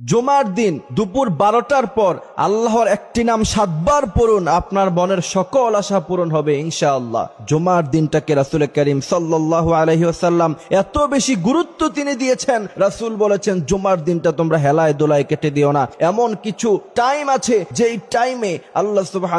জুমার দিন, দুপুর বারোটার পর আল্লাহর একটি নাম সাতবার পড়ুন, আপনার মনের সকল আশা পূরণ হবে ইনশাআল্লাহ। জুমার দিনটাকে রাসুল করিম সাল্লাহ আলহিহাসাল্লাম এত বেশি গুরুত্ব তিনি দিয়েছেন, রাসুল বলেছেন, জুমার দিনটা তোমরা হেলায় দোলায় কেটে দিও না। এমন কিছু টাইম আছে, যেই টাইমে আল্লাহ সুবাহ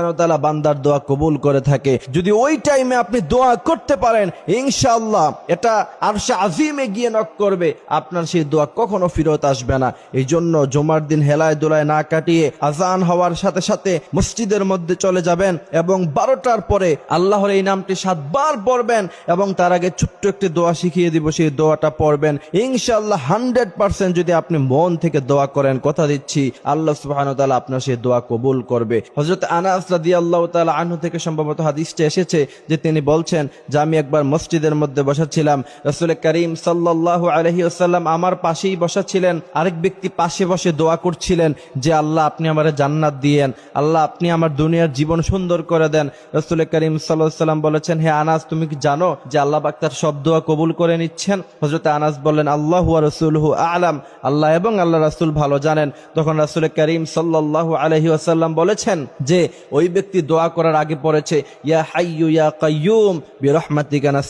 বান্দার দোয়া কবুল করে থাকে। যদি ওই টাইমে আপনি দোয়া করতে পারেন, ইনশাআল্লাহ এটা আরশে আজিমে গিয়ে নক করবে, আপনার সেই দোয়া কখনো ফিরত আসবে না। এই জন্য জমার দিন হেলায় দোলায় না কাটিয়ে আজান হওয়ার সাথে সাথে মসজিদের মধ্যে চলে যাবেন এবং বারোটার পরে আল্লাহর এই নামটি সাতবার পড়বেন এবং তার আগে ছোট্ট একটি দোয়া শিখিয়ে দিব, সেই দোয়াটা পড়বেন। ইনশাআল্লাহ হান্ড্রেড পার্সেন্ট যদি আপনি মন থেকে দোয়া করেন, কথা দিচ্ছি, আল্লাহ সুবাহ তাআলা আপনার সেই দোয়া কবুল করবে। হজরত আনাস রাদিয়াল্লাহু তাআলা আনহু থেকে সম্ভবত হাদিসটা এসেছে যে তিনি বলছেন, যে আমি একবার মসজিদের মধ্যে বসাচ্ছিলাম রসুল করিম সাল্লাল্লাহু আলাইহি ওয়াসাল্লাম আমার পাশেই বসা ছিলেন আরেক ব্যক্তি পাশে বসে দোয়া করছিলেন যে, আল্লাহ, আপনি আমার জান্নাত দিয়েন। আল্লাহ, আপনি আমার দুনিয়ার জীবন সুন্দর করে দেন। রসুল করিম সাল্লাহ সাল্লাম বলেছেন, হে আনাস, তুমি কি জানো যে আল্লাহ পাক তার সব দোয়া কবুল করে নিচ্ছেন? হজরত আনাস বললেন, আল্লাহ রসুলহু আলাম। আল্লাহ এবং আল্লাহ রাসুল ভালো জানেন। তখন রাসুল করিম সাল্লাল্লাহু আলহি আসাল্লাম বলেছেন যে, ওই ব্যক্তি দোয়া করার আগে পড়েছে, ইয়া হাইয়ু ইয়া কাইয়ুম, বিরহমাতিকা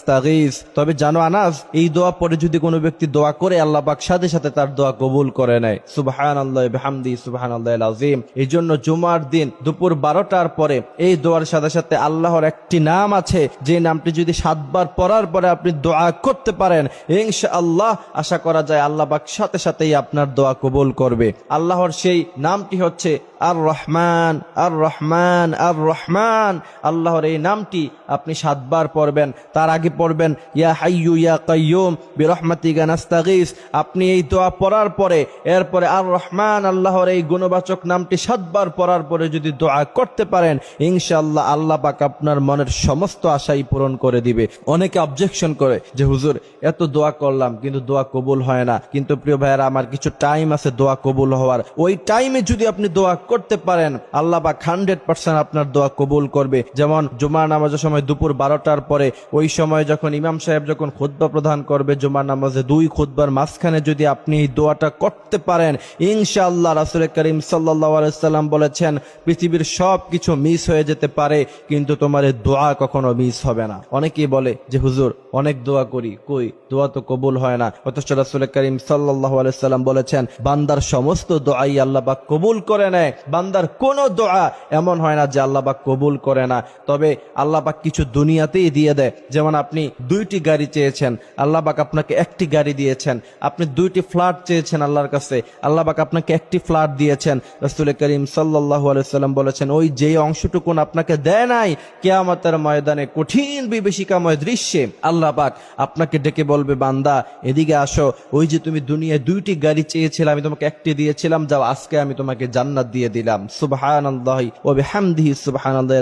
তবে জানো আনাস, এই দোয়া পরে যদি কোনো ব্যক্তি দোয়া করে, আল্লাহ পাক সাথে সাথে তার দোয়া কবুল করে নেয়। সুবহানাল্লাহ, বিহামদি, সুবহানাল্লাহ আযীম এই জন্য জুমার দিন দুপুর বারোটার পরে এই দোয়ার সাথে সাথে আল্লাহর একটি নাম আছে। যে নামটি যদি সাতবার পড়ার পরে আপনি দোয়া করতে পারেন, ইনশাআল্লাহ আশা করা যায় আল্লাহ পাক সাথে সাথেই আপনার দোয়া কবুল করবে। আল্লাহর সেই নামটি হচ্ছে আর রহমান আর রহমান আর রহমান আল্লাহর এই নামটি আপনি সাতবার পড়বেন। তার আগে পড়বেন, ইয়া হাইয়ু, ইয়া কাইয়ুম, বিরহমাতিকা নাস্তাগীস। আপনি এই দোয়া পড়ার পরে এরপরে আর রহমান আল্লাহর এই গুণবাচক নামটি সাতবার পড়ার পরে যদি দোয়া করতে পারেন ইনশাল্লাহ আল্লাহ পাক আপনার মনের সমস্ত আশাই পূরণ করে দিবে। অনেকে অবজেকশন করে যে, হুজুর, এত দোয়া করলাম, কিন্তু দোয়া কবুল হয় না। কিন্তু প্রিয় ভাইয়েরা, আমার কিছু টাইম আছে দোয়া কবুল হওয়ার। ওই টাইমে যদি আপনি দোয়া করতে পারেন, আল্লাহ পাক হান্ড্রেড পার্সেন্ট আপনার দোয়া কবুল করবে। যেমন জুমার নামাজের সময় দুপুর বারোটার পরে, ওই সময় যখন ইমাম সাহেব যখন খুদ্া প্রদান করবে, জুমার নামাজে দুই খুদ্বার মাঝখানে যদি আপনি এই দোয়াটা করতে পারেন ইনশাআল্লাহ রাসুল করিম সাল্লাম বলেছেন, পৃথিবীর সব কিছু মিস হয়ে যেতে পারে, কিন্তু তোমার দোয়া কখনো মিস হবে না। অনেকেই বলে যে, হুজুর, অনেক দোয়া করি। কই? দোয়া তো কবুল হয় না। অথচ রাসুল করিম সাল্লাহ আলাইসাল্লাম বলেছেন, বান্দার সমস্ত দোয়াই আল্লাহ পাক কবুল করে নেয়। বান্দার কোন দোয়া এমন হয় না যে, আল্লাহ পাক কবুল করে না। তবে আল্লাহ পাক কিছু দুনিয়াতেই দিয়ে দেয়। যেমন আপনি দুইটি গাড়ি চেয়েছেন, আল্লাহ পাক আপনাকে একটি গাড়ি দিয়েছেন। আপনি দুইটি ফ্ল্যাট চেয়েছেন আল্লাহর কাছে। আল্লাহ পাক আপনাকে একটি ফ্ল্যাট দিয়েছেন। রসুল করিম সাল্লাহ আলাইসাল্লাম বলেছেন, ওই যে অংশটুকুন আপনাকে দেয় নাই, কেয়ামতের ময়দানে কঠিন বিভীষিকাময় দৃশ্যে আল্লাহ পাক আপনাকে ডেকে বলবে, বান্দা, এদিকে আসো। ওই যে তুমি দুনিয়ায় দুইটি গাড়ি চেয়েছিলে, আমি তোমাকে একটি দিয়েছিলাম, যাও, আজকে আমি তোমাকে জান্নাত দিয়ে দিলাম। সুবাহান আল্লাহি ও বিহামদিহি সুবাহান আল্লাহ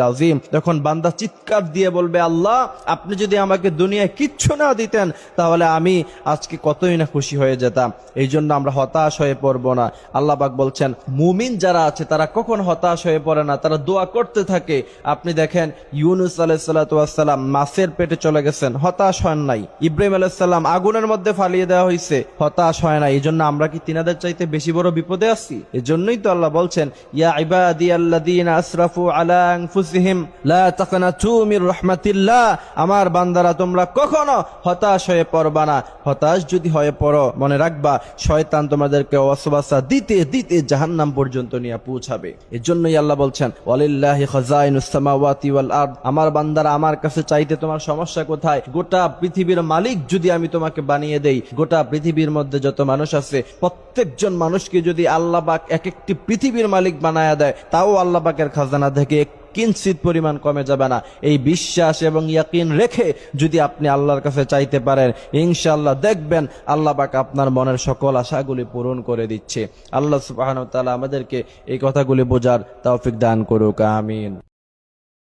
যখন বান্দা চিৎকার দিয়ে বলবে, আল্লাহ, আপনি যদি আমাকে দুনিয়ায় কিচ্ছু না দিতেন, তাহলে আমি আজকে কতই না খুশি হয়ে যেতাম। এই জন্য আমরা হতাশ হয়ে পড়ব না। আল্লাহ পাক বলছেন, মুমিন যারা আছে, তারা কখন হতাশ হয়ে পড়ে না? তারা দোয়া করতে থাকে। আপনি দেখেন, ইউনুস আলাইসাল্লাম মাছের পেটে চলে গেছেন। হতাশ হন নাই। ইব্রাহিম আলাইসাল্লাম আগুনের মধ্যে ফালিয়ে দেওয়া হয়েছে হতাশ হয় না এই জন্য আমরা কি তিনাদের চাইতে বেশি বড় বিপদে আছি? এই জন্যই তো আল্লাহ বলছেন, ইয়া ইবাদি আল্লাযীনা আসরাফু আলা আনফুসিহিম, লা আমার বান্দারা, তোমরা কখনো হতাশ হয়ে পড়বা না। হতাশ যদি হয়ে পড়ো, মনে রাখবা, শয়তান তোমাদেরকে ওয়াসওয়াসা দিতে দিতে জাহান্নাম পর্যন্ত নিয়ে পৌঁছাবে। এর আল্লাহ বলছেন, ওয়ালিল্লাহি খাজাইনুস সামাওয়াতি ওয়াল আরদ। আমার বান্দারা আমার কাছে চাইতে তোমার সমস্যা কোথায়? গোটা পৃথিবীর মালিক যদি আমি তোমাকে বানিয়ে দেই, গোটা পৃথিবীর মধ্যে যত মানুষ আছে, প্রত্যেকজন মানুষকে যদি আল্লাহ পাক এক একটি পৃথিবীর মালিক বানায়া দেয়, তাও আল্লাহ পাকের খাজানা থেকে কিঞ্চিত পরিমাণ কমে যাবে না। এই বিশ্বাস এবং ইয়াকিন রেখে যদি আপনি আল্লাহর কাছে চাইতে পারেন ইনশাল্লাহ দেখবেন আল্লাহ পাক আপনার মনের সকল আশাগুলি পূরণ করে দিচ্ছে। আল্লাহ সুবাহ আমাদেরকে এই কথাগুলি বোঝার তাওফিক দান করুক, আমিন।